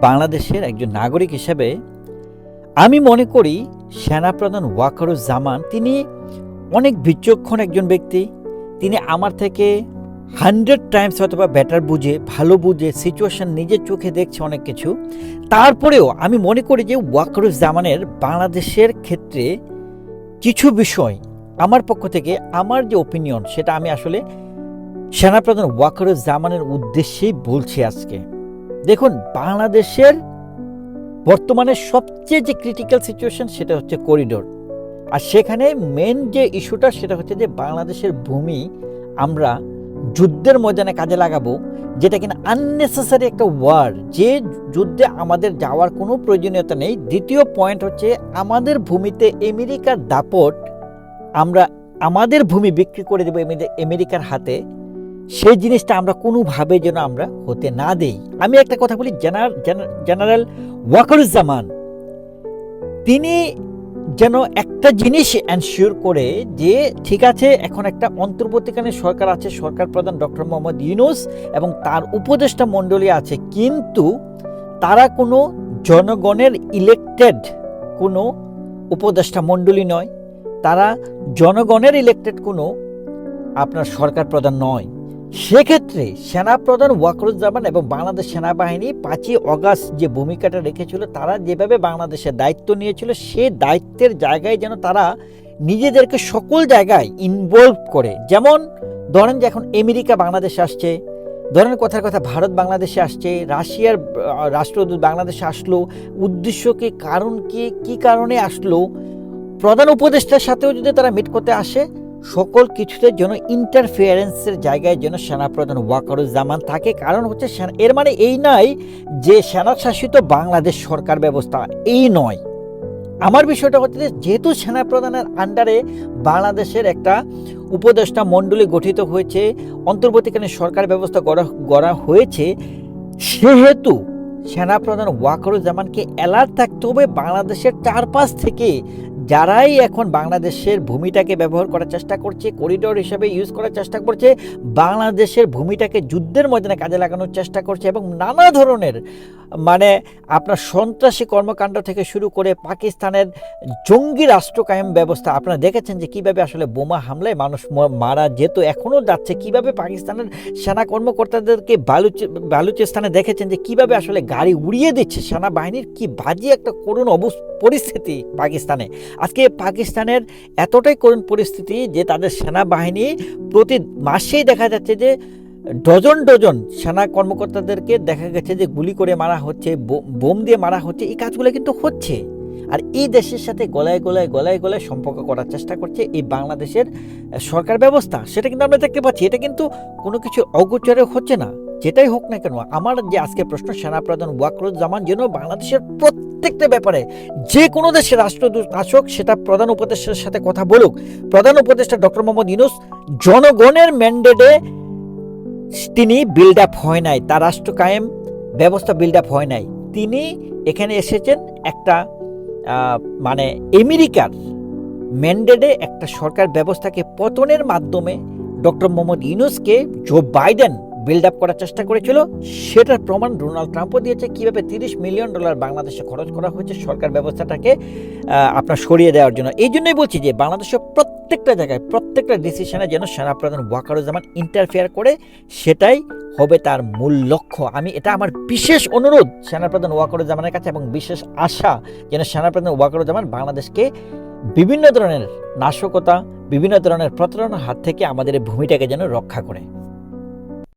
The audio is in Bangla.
বাংলাদেশের একজন নাগরিক হিসেবে আমি মনে করি সেনাপ্রধান ওয়াকারুজ্জামান তিনি অনেক বিচক্ষণ একজন ব্যক্তি। তিনি আমার থেকে হান্ড্রেড টাইমস অথবা বেটার বুঝে, ভালো বুঝে, সিচুয়েশন নিজের চোখে দেখছে অনেক কিছু। তারপরেও আমি মনে করি যে ওয়াকারুজ্জামানের বাংলাদেশের ক্ষেত্রে কিছু বিষয় আমার পক্ষ থেকে আমার যে ওপিনিয়ন সেটা আমি আসলে সেনাপ্রধান ওয়াকারুজ্জামানের উদ্দেশ্যেই বলছি আজকে। দেখুন, বাংলাদেশের বর্তমানে সবচেয়ে যে ক্রিটিক্যাল সিচুয়েশন সেটা হচ্ছে করিডোর আর সেখানে মেন যে ইস্যুটা সেটা হচ্ছে যে বাংলাদেশের ভূমি আমরা যুদ্ধের ময়দানে কাজে লাগাবো, যেটা কিনা আননেসেসারি একটা ওয়ার যে যুদ্ধে আমাদের যাওয়ার কোনো প্রয়োজনীয়তা নেই। দ্বিতীয় পয়েন্ট হচ্ছে আমাদের ভূমিতে আমেরিকার দাপট আমরা আমাদের ভূমি বিক্রি করে দেবো আমেরিকার হাতে। সেই জিনিসটা আমরা কোনোভাবে যেন আমরা হতে না দেই। আমি একটা কথা বলি জেনারেল জেনারেল ওয়াকারুজ্জামান, তিনি যেন একটা জিনিস এনশিওর করে যে, ঠিক আছে, এখন একটা অন্তর্বর্তীকালীন সরকার আছে, সরকার প্রধান ডক্টর মোহাম্মদ ইউনুস এবং তার উপদেষ্টা মণ্ডলী আছে, কিন্তু তারা কোনো জনগণের ইলেকটেড কোনো উপদেষ্টা মণ্ডলী নয়। তারা জনগণের ইলেকটেড কোনো আপনার সরকার প্রধান নয়। সেক্ষেত্রে সেনাপ্রধান ওয়াকরুজ্জামান এবং বাংলাদেশ সেনাবাহিনী পাঁচই অগাস্ট যে ভূমিকাটা রেখেছিল, তারা যেভাবে বাংলাদেশের দায়িত্ব নিয়েছিল, সে দায়িত্বের জায়গায় যেন তারা নিজেদেরকে সকল জায়গায় ইনভলভ করে। যেমন, ধরেন যে এখন আমেরিকা বাংলাদেশে আসছে, ধরেন কথার কথা ভারত বাংলাদেশে আসছে, রাশিয়ার রাষ্ট্রদূত বাংলাদেশে আসলো উদ্দেশ্য কি কারণ কি কি কারণে আসলো, প্রধান উপদেষ্টার সাথেও যদি তারা মিট করতে আসে সকল কিছুতে যেন ইন্টারফিয়ারেন্সের জায়গায় যেন সেনাপ্রধান ওয়াকারুজ্জামান থাকে। কারণ হচ্ছে এর মানে এই নয় যে সেনাশাসিত বাংলাদেশ সরকার ব্যবস্থা এই নয়। আমার বিষয়টা হচ্ছে যেহেতু সেনাপ্রধানের আন্ডারে বাংলাদেশের একটা উপদেষ্টা মণ্ডলী গঠিত হয়েছে, অন্তর্বর্তীকালীন সরকার ব্যবস্থা গড়া গড়া হয়েছে, সেহেতু সেনাপ্রধান ওয়াকারুজ্জামানকে অ্যালার্ট থাকতে হবে বাংলাদেশের চারপাশ থেকে যারাই এখন বাংলাদেশের ভূমিটাকে ব্যবহার করার চেষ্টা করছে করিডোর হিসেবে ইউজ করার চেষ্টা করছে, বাংলাদেশের ভূমিটাকে যুদ্ধের ময়দানে কাজে লাগানোর চেষ্টা করছে এবং নানা ধরনের মানে আপনার সন্ত্রাসী কর্মকাণ্ড থেকে শুরু করে পাকিস্তানের জঙ্গি রাষ্ট্র কায়েম ব্যবস্থা, আপনারা দেখেছেন যে কীভাবে আসলে বোমা হামলায় মানুষ মারা যেত এখনও যাচ্ছে। কীভাবে পাকিস্তানের সেনা কর্মকর্তাদেরকে বালুচ, বালুচিস্তানে দেখেছেন যে কীভাবে আসলে গাড়ি উড়িয়ে দিচ্ছে সেনাবাহিনীর? কি বাজে একটা করুণ অবস, পরিস্থিতি পাকিস্তানে। আজকে পাকিস্তানের এতটাই করুণ পরিস্থিতি যে তাদের সেনাবাহিনী প্রতি মাসেই দেখা যাচ্ছে যে ডজন ডজন সেনা কর্মকর্তাদেরকে দেখা গেছে যে গুলি করে মারা হচ্ছে, বোম দিয়ে মারা হচ্ছে, এই কাজগুলো কিন্তু হচ্ছে। আর এই দেশের সাথে গলায় গলায় গলায় গলায় সম্পর্ক করার চেষ্টা করছে এই বাংলাদেশের সরকার ব্যবস্থা। সেটা কিন্তু আমরা দেখতে পাচ্ছি, এটা কিন্তু কোনো কিছু অগোচরে হচ্ছে না। যেটাই হোক না কেন, আমার যে আজকে প্রশ্ন সেনাপ্রধান ওয়াকরুজ্জামান যেন বাংলাদেশের প্রত্যেকটা ব্যাপারে যে কোনো দেশের রাষ্ট্রদূত আসুক, সেটা প্রধান উপদেষ্টার সাথে কথা বলুক। প্রধান উপদেষ্টা ডক্টর মোহাম্মদ ইউনুস জনগণের ম্যান্ডেটে তিনি বিল্ড আপ হয় নাই, তার রাষ্ট্র কায়েম, ব্যবস্থা বিল্ড আপ হয় নাই। তিনি এখানে এসেছেন একটা মানে আমেরিকার ম্যান্ডেটে একটা সরকার ব্যবস্থাকে পতনের মাধ্যমে ডক্টর মোহাম্মদ ইউনুসকে, জো বাইডেন বিল্ড আপ করার চেষ্টা করেছিল। সেটার প্রমাণ ডোনাল্ড ট্রাম্পও দিয়েছে। কীভাবে তিরিশ মিলিয়ন ডলার বাংলাদেশে খরচ করা হয়েছে সরকার ব্যবস্থাটাকে আপনার সরিয়ে দেওয়ার জন্য। এই জন্যই বলছি যে বাংলাদেশের প্রত্যেকটা জায়গায়, প্রত্যেকটা ডিসিশনে যেন সেনাপ্রধান ওয়াকারুজ্জামান ইন্টারফেয়ার করে, সেটাই হবে তার মূল লক্ষ্য। আমি, এটা আমার বিশেষ অনুরোধ সেনাপ্রধান ওয়াকারুজ্জামানের কাছে এবং বিশেষ আশা যেন সেনাপ্রধান ওয়াকারুজ্জামান বাংলাদেশকে বিভিন্ন ধরনের নাশকতা, বিভিন্ন ধরনের প্রতারণার হাত থেকে আমাদের ভূমিটাকে যেন রক্ষা করে।